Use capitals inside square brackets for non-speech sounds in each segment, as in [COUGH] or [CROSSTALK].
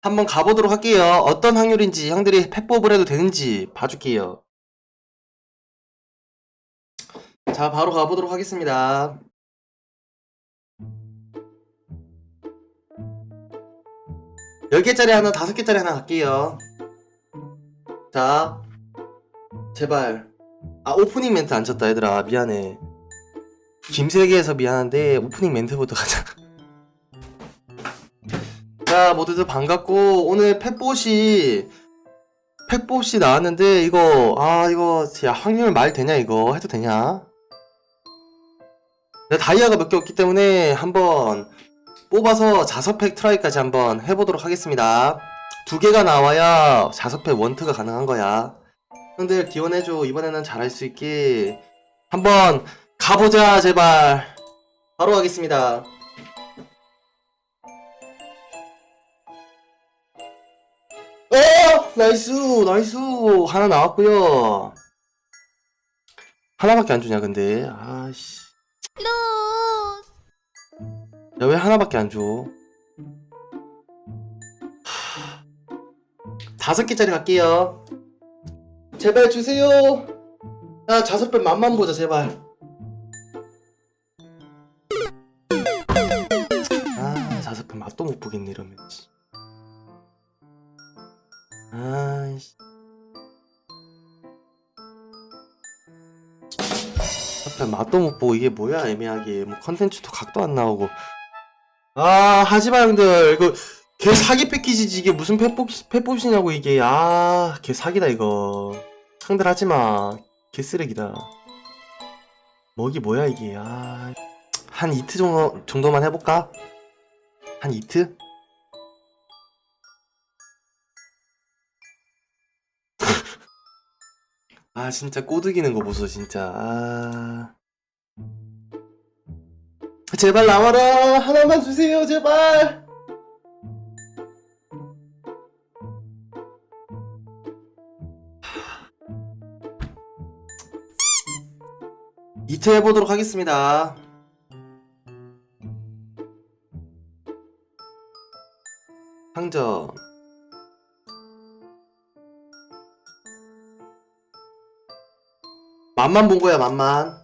한번 가보도록 할게요. 어떤 확률인지 형들이 펫법을 해도 되는지 봐줄게요. 자, 바로 가보도록 하겠습니다. 열 개짜리 하나, 다섯 개짜리 하나 갈게요. 자, 제발. 아, 오프닝 멘트 안 쳤다, 얘들아. 미안해. 김세계에서 미안한데, 오프닝 멘트부터 가자. [LAUGHS] 자, 모두들 반갑고, 오늘 펫봇이, 펫봇이 나왔는데, 이거, 아, 이거, 야, 확률 말 되냐, 이거? 해도 되냐? 내가 다이아가 몇 개 없기 때문에, 한번, 뽑아서 자석팩 트라이까지 한번 해보도록 하겠습니다. 두 개가 나와야 자석팩 원트가 가능한 거야. 형들 기원해줘. 이번에는 잘할 수 있게. 한번 가보자, 제발. 바로 가겠습니다. 나이스! 나이스! 하나 나왔고요 하나밖에 안 주냐, 근데. 아씨. 야, 왜 하나밖에 안 줘? 하... 다섯 개짜리 갈게요. 제발 주세요. 야, 자석배 맛만 보자, 제발. 아, 자석배 맛도 못 보겠네, 이러면. 씨. 아이씨. 맛도 못 보고, 이게 뭐야, 애매하게. 뭐, 컨텐츠도 각도 안 나오고. 아, 하지마, 형들. 이거, 걔 사기 패키지지. 이게 무슨 펫복이냐고, 이게. 아, 걔 사기다, 이거. 형들 하지마. 개 쓰레기다. 먹이 뭐야, 이게. 아. 한 이트 정도, 정도만 해볼까? 한 이트? 아, 진짜 꼬드기는 거 보소, 진짜. 아. 제발 나와라 하나만 주세요 제발 이트 해보도록 하겠습니다 상점 맛만 본 거야 맛만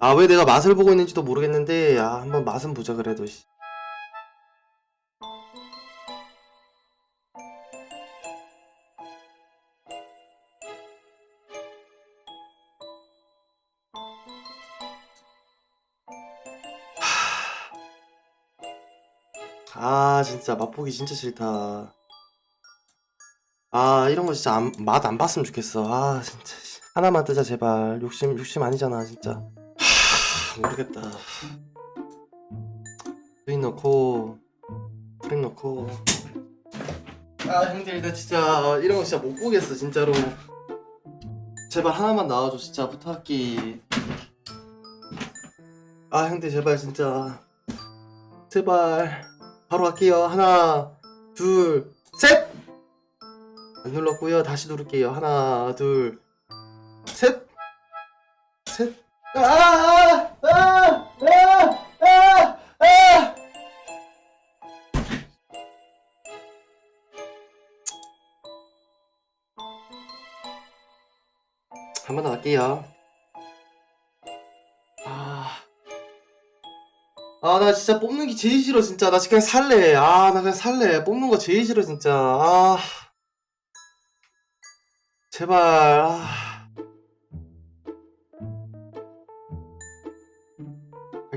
아, 왜 내가 맛을 보고 있는지도 모르겠는데, 아, 한번 맛은 보자, 그래도, 씨. 하... 아, 진짜 맛보기 진짜 싫다. 아, 이런 거 진짜 맛안 봤으면 좋겠어. 아, 진짜. 씨. 하나만 뜨자, 제발. 욕심, 욕심 아니잖아, 진짜. 모르겠다. 프린 넣고, 프린 넣고. 아, 형들, 나 진짜, 이런 거 진짜 못 보겠어, 진짜로. 제발 하나만 나와줘, 진짜, 부탁할게. 아, 형들, 제발, 진짜. 제발. 바로 갈게요. 하나, 둘, 셋! 안 눌렀고요. 다시 누를게요. 하나, 둘, 셋! 셋! 아! 아! 아! 아! 아! 한 번더 할게요. 아. 아, 나 진짜 뽑는 게 제일 싫어, 진짜. 나 그냥 살래. 아, 나 그냥 살래. 뽑는 거 제일 싫어, 진짜. 아. 제발, 아.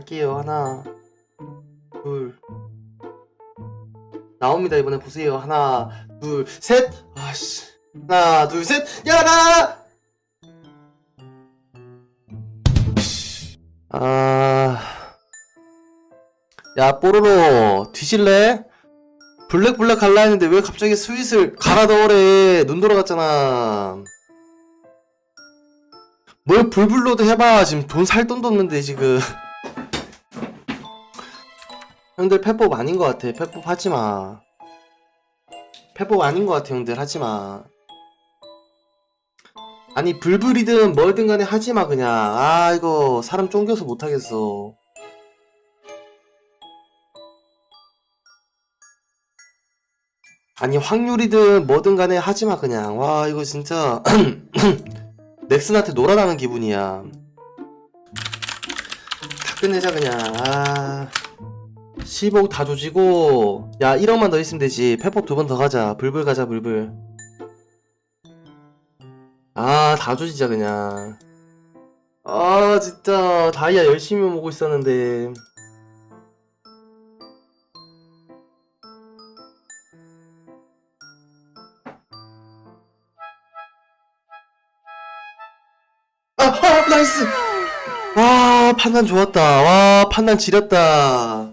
할게요. 하나, 둘. 나옵니다. 이번에 보세요. 하나, 둘, 셋. 아씨. 하나, 둘, 셋. 야, 나! 아. 야, 뽀로로. 뒤질래? 블랙 블랙 갈라 했는데 왜 갑자기 스윗을 갈아 넣으래. 눈 돌아갔잖아. 뭘 불불로도 해봐. 지금 돈 살 돈도 없는데, 지금. 형들 펫법 아닌 것 같아. 펫법 하지 마. 펫법 아닌 것 같아, 형들 하지 마. 아니 불불이든 뭐든 간에 하지 마 그냥. 아 이거 사람 쫑겨서 못 하겠어. 아니 확률이든 뭐든 간에 하지마 그냥 와 이거 진짜 [CLEARS THROAT] 넥슨한테 놀아나는 기분이야 다 끝내자 그냥 아 15억 다 조지고 야 1억만 더 있으면 되지. 페퍼 두 번 더 가자. 불불 가자 불불. 아 다 조지자 그냥. 아 진짜. 다이아 열심히 모으고 있었는데. 아, 아 나이스. 와 판단 좋았다. 와 판단 지렸다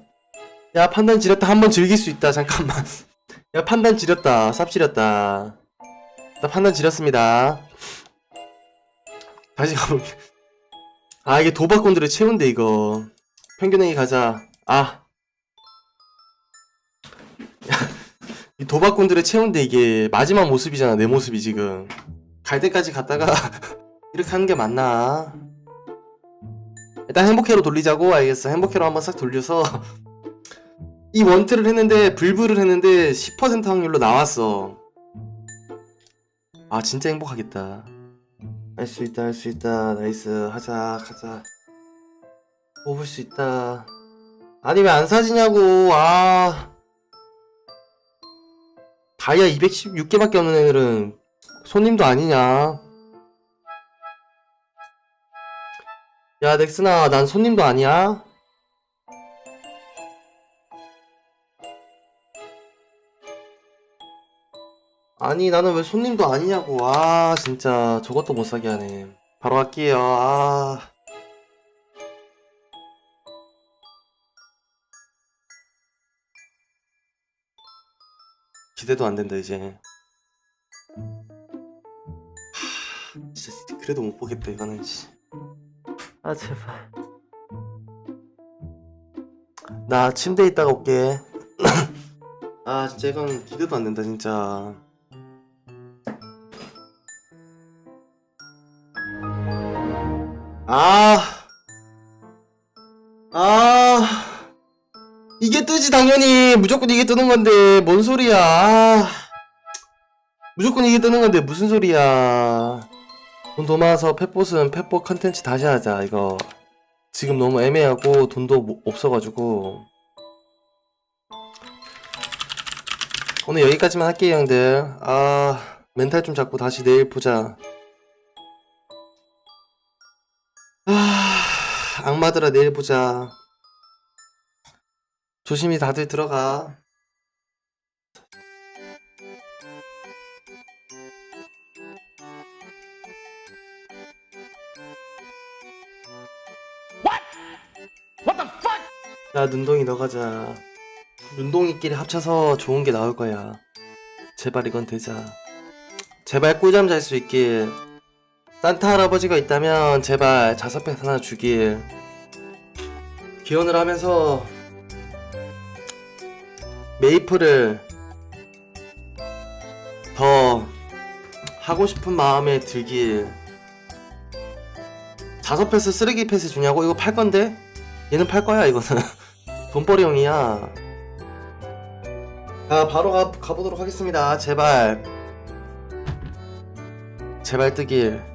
야 판단 지렸다. 한번 즐길 수 있다. 잠깐만. 야 판단 지렸다. 쌉 지렸다. 나 판단 지렸습니다. 다시 가볼게. 아 이게 도박꾼들의 최후인데 이거. 평균행위 가자. 아. [LAUGHS] 이 도박꾼들의 최후인데 이게 마지막 모습이잖아 내 모습이 지금. 갈 때까지 갔다가 [LAUGHS] 이렇게 하는 게 맞나? 일단 행복회로 돌리자고. 알겠어. 행복회로 한번 싹 돌려서 이 원트를 했는데 불불을 했는데 10% 확률로 나왔어. 아 진짜 행복하겠다. 할 수 있다 할 수 있다. 나이스. 하자 가자. 뽑을 수 있다. 아니 왜 안 사지냐고. 아. 다이아 216개밖에 없는 애들은 손님도 아니냐. 야 넥슨아 난 손님도 아니야 아니 나는 왜 손님도 아니냐고. 아 진짜. 저것도 못 사게 하네. 바로 갈게요. 아. 기대도 안 된다 이제. 하, 진짜 그래도 못 보겠다 이거는 씨. 아 제발. 나 침대에 있다가 올게. [CLEARS THROAT] 아 진짜 이건 기대도 안 된다 진짜 아, 아, 이게 뜨지, 당연히. 무조건 이게 뜨는 건데, 뭔 소리야. 아, 무조건 이게 뜨는 건데, 무슨 소리야. 돈더 모아서 펫봇은 펫봇 컨텐츠 다시 하자, 이거. 지금 너무 애매하고, 돈도 뭐- 없어가지고. 오늘 여기까지만 할게요, 형들. 아, 멘탈 좀 잡고 다시 내일 보자. 악마들아 내일 보자. 조심히 다들 들어가. 야, 눈동이 너 가자. 눈동이끼리 합쳐서 좋은 게 나올 거야. 제발 이건 되자. 제발 꿀잠 잘 수 있길. 산타 할아버지가 있다면 제발 자석팩 하나 주길 기원을 하면서 메이플을 더 하고 싶은 마음에 들길 자석 패스 쓰레기 패스 주냐고 이거 팔 건데 얘는 팔 거야 이거는 [LAUGHS] 돈벌이용이야 자 바로 가, 가보도록 하겠습니다 제발 제발 뜨길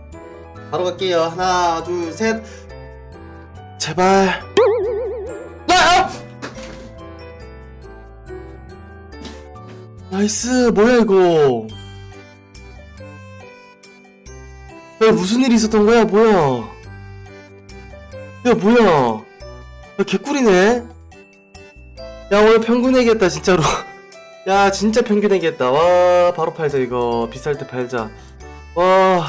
바로 갈게요. 하나, 둘, 셋. 제발. 나이스. 뭐야 이거? 야 무슨 일이 있었던 거야? 뭐야? 야 뭐야? 야 개꿀이네. 야 오늘 평균 얘기했다 진짜로. [LAUGHS] 야 진짜 평균 얘기했다. 와 바로 팔자 이거 비쌀 때 팔자. 와.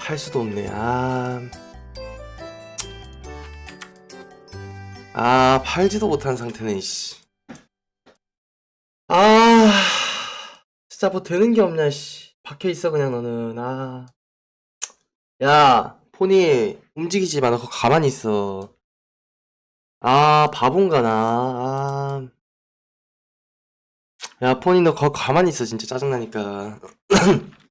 팔 수도 없네. 아. 아, 팔지도 못한 상태네, 씨. 아. 진짜 뭐 되는 게 없냐, 씨. 박혀 있어, 그냥 너는. 아. 야, 폰이 움직이지 마. 너 거기 가만히 있어. 아, 바본가, 나. 아. 야, 폰이 너 거기 가만히 있어. 진짜 짜증나니까. [CLEARS THROAT]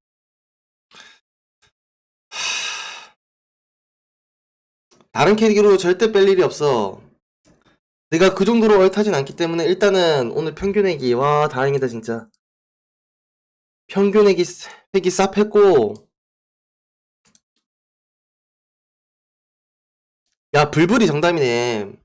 다른 캐릭으로 절대 뺄 일이 없어. 내가 그 정도로 얼타진 않기 때문에 일단은 오늘 평균액이 와 다행이다 진짜. 평균액이 스- 획이 쌉 했고. 야 불불이 정답이네